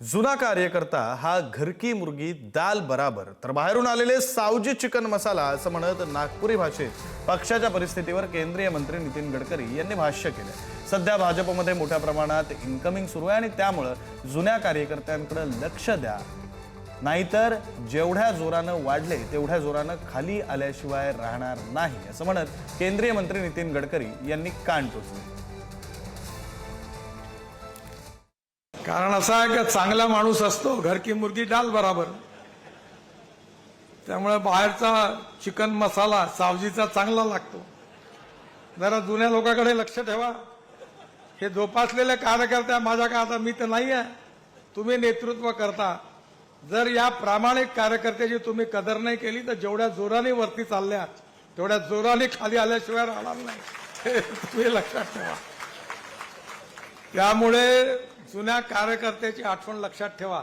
जुना कार्यकर्ता हा घरकी मुर्गी दाल बराबर. तर बाहेरून आलेले सावजी चिकन मसाला असं म्हणत नागपुरी भाषेत पक्षाच्या परिस्थितीवर केंद्रीय मंत्री नितीन गडकरी यांनी भाष्य केलं. सध्या भाजपमध्ये मोठ्या प्रमाणात इन्कमिंग सुरू आहे आणि त्यामुळं जुन्या कार्यकर्त्यांकडे लक्ष द्या. नाहीतर जेवढ्या जोरानं वाढले तेवढ्या जोरानं खाली आल्याशिवाय राहणार नाही असं म्हणत केंद्रीय मंत्री नितीन गडकरी यांनी कान टोचले. कारण असं आहे की चांगला माणूस असतो घर की मुर्गी डाल बराबर. त्यामुळे बाहेरचा चिकन मसाला सावजीचा चांगला लागतो. जरा जुन्या लोकांकडे लक्ष ठेवा. हे जोपासलेले कार्यकर्ते माझ्या का आता मी तर नाही आहे तुम्ही नेतृत्व करता. जर या प्रामाणिक कार्यकर्त्याची तुम्ही कदर नाही केली तर जेवढ्या जोराने वरती चालल्या तेवढ्या जोराने खाली आल्याशिवाय राहणार नाही. तुम्ही लक्षात ठेवा. त्यामुळे जुन्या कार्यकर्त्याची आठवण लक्षात ठेवा.